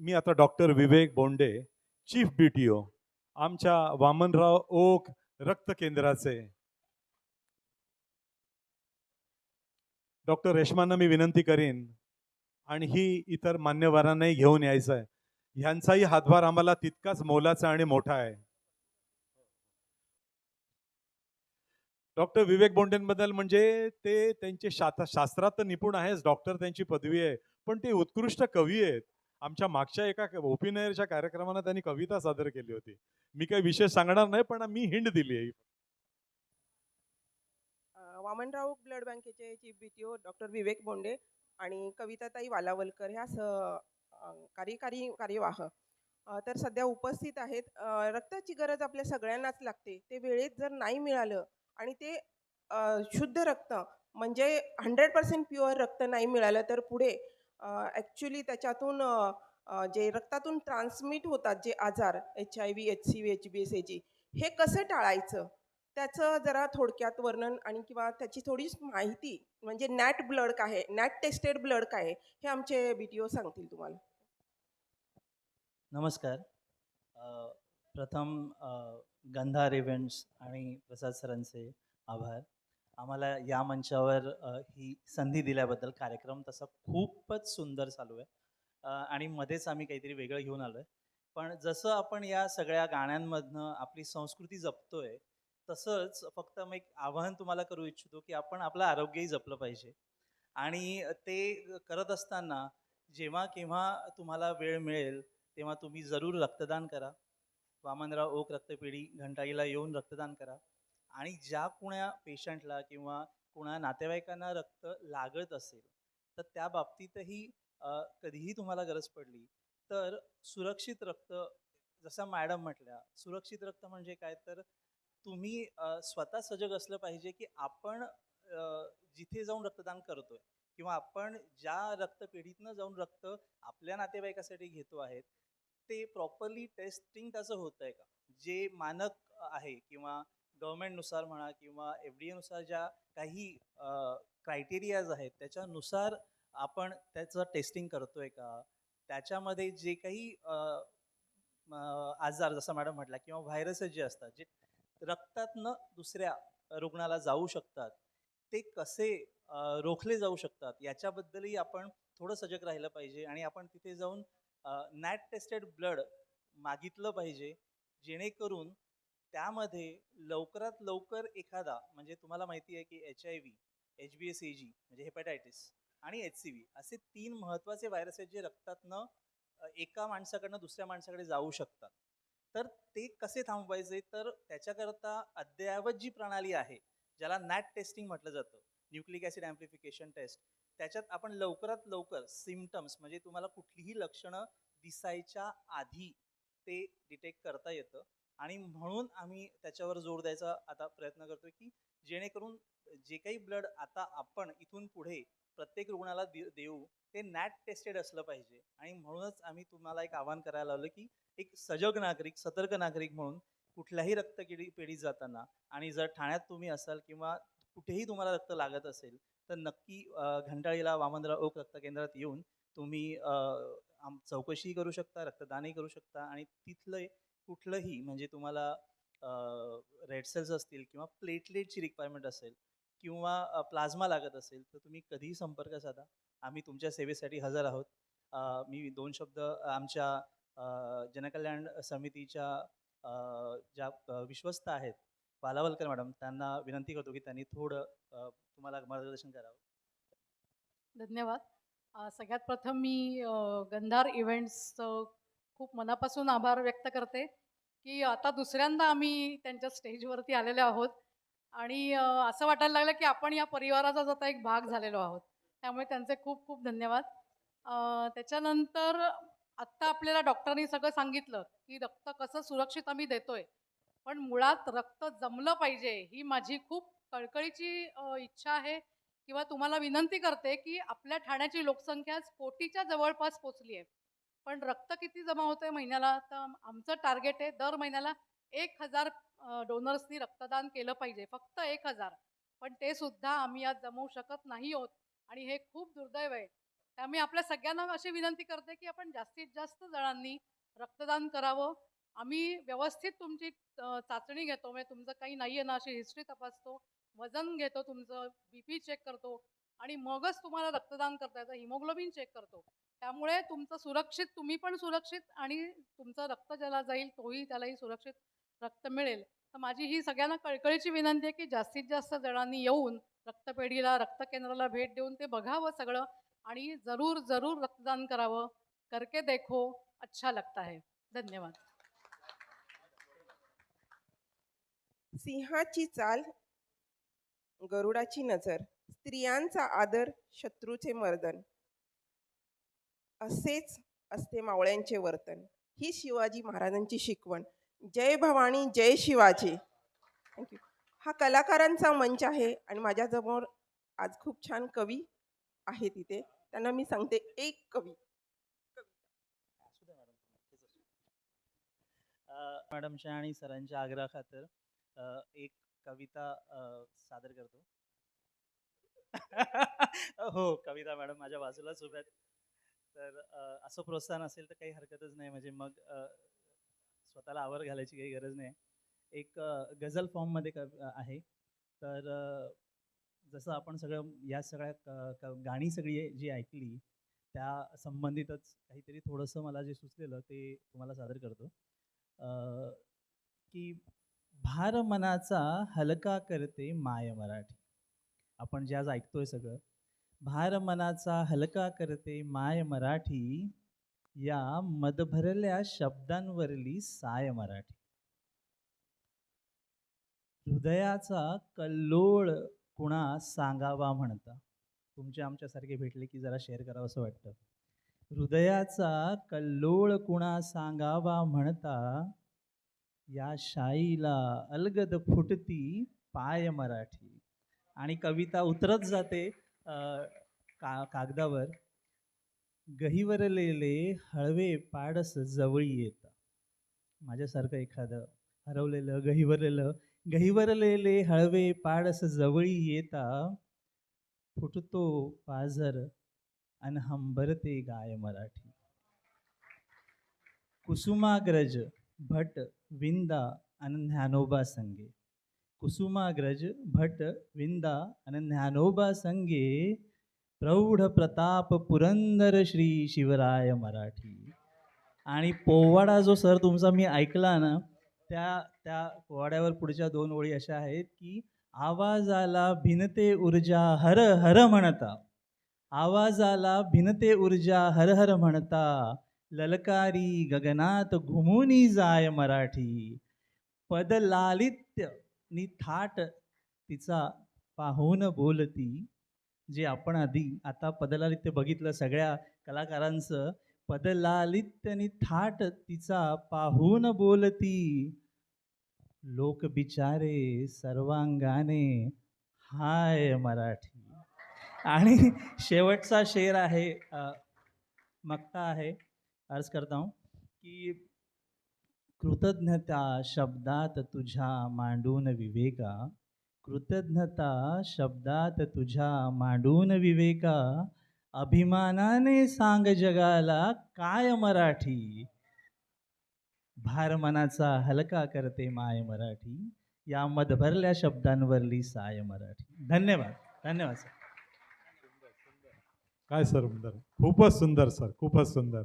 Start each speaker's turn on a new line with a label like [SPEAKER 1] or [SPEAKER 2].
[SPEAKER 1] मी आता doctor Vivek Bonde chief B T O आमच्या Vamanrao okay रक्त केंद्राचे. डॉक्टर रेशमांना मी विनंती करीन आणि ही इतर मान्यवरांनाही घेऊन यायचं आहे. ह्यांचाही हातभार आम्हाला तितकाच मोलाचा आणि मोठा आहे. डॉक्टर विवेक बोंडेंबद्दल म्हणजे ते त्यांचे शास्त्रात निपुण आहेच डॉक्टर त्यांची पदवी आहे पण ते उत्कृष्ट कवी आहेत. आमच्या मागच्या एका ओपिनियरच्या कार्यक्रमाला त्यांनी कविता सादर केली होती. मी काही विशेष सांगणार नाही पण मी हिंड दिली आहे.
[SPEAKER 2] वामनराव ब्लड बँकेचे chief B T O doctor Vivek Bonde आणि कविताताई वालावलकर ह्या स कार्यकारी कार्यवाह. तर सध्या उपस्थित आहेत. रक्ताची गरज आपल्या सगळ्यांनाच लागते. ते वेळेत जर नाही मिळालं आणि ते शुद्ध रक्त म्हणजे हंड्रेड पर्सेंट प्युअर रक्त नाही मिळालं तर पुढे ॲक्च्युली त्याच्यातून जे रक्तातून ट्रान्समिट होतात जे आजार H I V H C V H B S A G हे कसं टाळायचं? त्याचं जरा थोडक्यात वर्णन आणि किंवा त्याची थोडी माहिती म्हणजे नॅट ब्लड काय आहे नॅट टेस्टेड ब्लड काय आहे हे आमचे बी टी ओ सांगतील तुम्हाला.
[SPEAKER 3] नमस्कार. प्रथम गंधार इव्हेंट्स आणि प्रसाद सरांचे आभार. आम्हाला या मंचावर ही संधी दिल्याबद्दल कार्यक्रम तसा खूपच सुंदर चालू आहे. आणि मध्येच आम्ही काहीतरी वेगळं घेऊन आलो आहे पण जसं आपण या सगळ्या गाण्यांमधनं आपली संस्कृती जपतोय तसंच फक्त मी एक आवाहन तुम्हाला करू इच्छितो की आपण आपलं आरोग्यही जपलं पाहिजे. आणि ते करत असताना जेव्हा केव्हा तुम्हाला वेळ मिळेल तेव्हा तुम्ही जरूर रक्तदान करा. वामनराव ओक रक्तपेढी घंटाईला येऊन रक्तदान करा. आणि ज्या कुण्या पेशंटला किंवा कुणा नातेवाईकांना रक्त लागत असेल तर त्या बाबतीतही कधीही तुम्हाला गरज पडली तर सुरक्षित रक्त जसं मॅडम म्हटल्या सुरक्षित रक्त म्हणजे काय? तर तुम्ही स्वतः सजग असलं पाहिजे की आपण जिथे जाऊन रक्तदान करतोय किंवा आपण ज्या रक्तपेढीतनं जाऊन रक्त आपल्या नातेवाईकासाठी घेतो आहेत ते प्रॉपरली टेस्टिंग त्याचं होत आहे का? जे मानक आहे किंवा गव्हर्मेंटनुसार म्हणा किंवा एफ डी एनुसार ज्या काही क्रायटेरियाज आहेत त्याच्यानुसार आपण त्याचं टेस्टिंग करतोय का? त्याच्यामध्ये जे काही आजार जसं मॅडम म्हटला किंवा व्हायरसेस जे असतात जे रक्तातनं दुसऱ्या रुग्णाला जाऊ शकतात ते कसे रोखले जाऊ शकतात याच्याबद्दलही आपण थोडं सजग राहिलं पाहिजे आणि आपण तिथे जाऊन नॅट टेस्टेड ब्लड मागितलं पाहिजे जेणेकरून त्यामध्ये लवकरात लवकर एखादा म्हणजे तुम्हाला माहिती आहे की H I V H B S A G म्हणजे हेपॅटायटिस आणि एच सी व्ही असे तीन महत्त्वाचे व्हायरस आहेत जे रक्तातनं एका माणसाकडनं दुसऱ्या माणसाकडे जाऊ शकतात. तर ते कसे थांबवायचे? तर त्याच्याकरता अद्ययावत जी प्रणाली आहे ज्याला नॅट टेस्टिंग म्हटलं जातं न्यूक्लिक ॲसिड ॲम्प्लिफिकेशन टेस्ट त्याच्यात आपण लवकरात लवकर सिमटम्स म्हणजे तुम्हाला कुठलीही लक्षणं दिसायच्या आधी ते डिटेक्ट करता येतं. आणि म्हणून आम्ही त्याच्यावर जोर द्यायचा आता प्रयत्न करतोय की जेणेकरून जे काही ब्लड आता आपण इथून पुढे प्रत्येक रुग्णाला दे देऊ ते नॅट टेस्टेड असलं पाहिजे. आणि म्हणूनच आम्ही तुम्हाला एक आवाहन करायला लावलं की एक सजग नागरिक सतर्क नागरिक म्हणून कुठल्याही रक्तकेळी पेढीत जाताना आणि जर ठाण्यात तुम्ही असाल किंवा कुठेही तुम्हाला रक्त लागत असेल तर नक्की घंटाळीला वामनराव ओक रक्त केंद्रात येऊन तुम्ही आम चौकशी करू शकता रक्तदानही करू शकता आणि तिथलं कुठलंही म्हणजे तुम्हाला रेड सेल्स असतील किंवा प्लेटलेटची रिक्वायरमेंट असेल किंवा प्लाझ्मा लागत असेल तर तुम्ही कधीही संपर्क साधा. आम्ही तुमच्या सेवेसाठी हजर आहोत. मी दोन शब्द आमच्या जनकल्याण समितीच्या ज्या विश्वस्त आहेत बालावलकर मॅडम त्यांना विनंती करतो की त्यांनी थोडं तुम्हाला मार्गदर्शन करावं.
[SPEAKER 4] धन्यवाद. सगळ्यात प्रथम मी गंधार इव्हेंट्सचं खूप मनापासून आभार व्यक्त करते. की आता दुसऱ्यांदा आम्ही त्यांच्या स्टेजवरती आलेलो आहोत. आणि असं वाटायला लागलं की आपण या परिवाराचाच आता एक भाग झालेलो आहोत. त्यामुळे त्यांचे खूप खूप धन्यवाद. त्याच्यानंतर आत्ता आपल्याला डॉक्टरांनी सगळं सांगितलं की रक्त कसं सुरक्षित आम्ही देतोय. पण मुळात रक्त जमलं पाहिजे ही माझी खूप कळकळीची इच्छा आहे. किंवा तुम्हाला विनंती करते की आपल्या ठाण्याची लोकसंख्या कोटीच्या जवळपास पोचली आहे. पण रक्त किती जमा होतंय महिन्याला? तर आमचं टार्गेट आहे दर महिन्याला एक हजार डोनर्सनी रक्तदान केलं पाहिजे फक्त एक हजार. पण ते सुद्धा आम्ही आज जमवू शकत नाही आहोत आणि हे खूप दुर्दैव आहे. त्यामुळे आपल्या सगळ्यांना अशी विनंती करते की आपण जास्तीत जास्त जणांनी रक्तदान करावं. आम्ही व्यवस्थित तुमची चाचणी घेतो म्हणजे तुमचं काही नाही आहे ना अशी हिस्ट्री तपासतो. वजन घेतो तुमचं बी पी चेक करतो आणि मगच तुम्हाला रक्तदान करता येतं हिमोग्लोबिन चेक करतो. त्यामुळे तुमचं सुरक्षित तुम्ही पण सुरक्षित आणि तुमचं रक्त ज्याला जाईल तोही त्यालाही सुरक्षित रक्त मिळेल. तर माझी ही सगळ्यांना कळकळीची विनंती आहे की जास्तीत जास्त जणांनी येऊन रक्तपेढीला रक्तकेंद्राला भेट देऊन ते बघावं सगळं आणि जरूर जरूर रक्तदान करावं. करके देखो अच्छा लगता है. धन्यवाद.
[SPEAKER 2] सिंहाची चाल गरुडाची नजर स्त्रियांचा आदर शत्रूचे मर्दन. असेच असते मावळ्यांचे वर्तन. ही शिवाजी महाराजांची शिकवण. जय भवानी जय शिवाजी. थँक्यू हा कलाकारांचा मंच आहे आणि माझ्याजवळ आज खूप छान कवी आहे तिथे त्यांना मी सांगते एक कवी.
[SPEAKER 3] मॅडम, मॅडमच्या आणि सरांच्या आग्रहाखातर एक कविता सादर करतो. हो कविता मॅडम माझ्या बाजूलाच उभ्या तर असं प्रोत्साहन असेल तर काही हरकतच नाही. म्हणजे मग स्वतःला आवर घालायची काही गरज नाही. एक गझल फॉर्ममध्ये क आहे. तर जसं आपण सगळं या सगळ्या क- क- गाणी सगळी जी ऐकली त्या संबंधितच काहीतरी थोडंसं मला जे सुचलेलं ते तुम्हाला सादर करतो. की भार मनाचा हलका करते माय मराठी. आपण जे आज ऐकतोय सगळं भार मनाचा हलका करते माय मराठी या मदभरल्या शब्दांवरली साय मराठी. हृदयाचा कल्लोळ कुणा सांगावा म्हणता? तुमच्या आमच्यासारखे भेटले की जरा शेअर करावं असं वाटतं. हृदयाचा कल्लोळ कुणा सांगावा म्हणता? या शाईला अलगद फुटती पाय मराठी. आणि कविता उतरत जाते. का कागदावर गहिवरलेले हळवे पाडस जवळी येता. माझ्यासारखं एखादं हरवलेलं गहिवरलेलं गहिवरलेले हळवे पाडस जवळी येता. फुटतो पाझर अन हंबरते गाय मराठी. कुसुमाग्रज भट विंदा आणि ज्ञानोबा संगे. कुसुमाग्रज भट विंदा आणि ज्ञानोबा संगे प्रौढ प्रताप पुरंदर श्री शिवराय मराठी. आणि पोवाडा जो सर तुमचा मी ऐकला ना त्या त्या पोवाड्यावर पुढच्या दोन ओळी अशा आहेत की आवाजाला भिनते ऊर्जा हर हर म्हणता. आवाजाला भिनते ऊर्जा हर हर म्हणता. ललकारी गगनात घुमुनी जाय मराठी. पद लालित्य नि थाट तिचा पाहून बोलती जे आपण आधी आता पदलालित्य बघितलं सगळ्या कलाकारांचं पदलालित्यनी थाट तिचा पाहून बोलती लोक बिचारे सर्वांगाने हाय मराठी. आणि शेवटचा शेर आहे मक्ता आहे. अर्ज करता हूँ की कृतज्ञता शब्दात तुझ्या मांडून विवेका. कृतज्ञता शब्दात तुझ्या मांडून विवेका. अभिमानाने सांग जगाला काय मराठी? भार मनाचा हलका करते माय मराठी. या मधभरल्या शब्दांवरली साय मराठी. धन्यवाद. धन्यवाद सर.
[SPEAKER 1] काय सर सुंदर? खूपच सुंदर सर. खूपच सुंदर.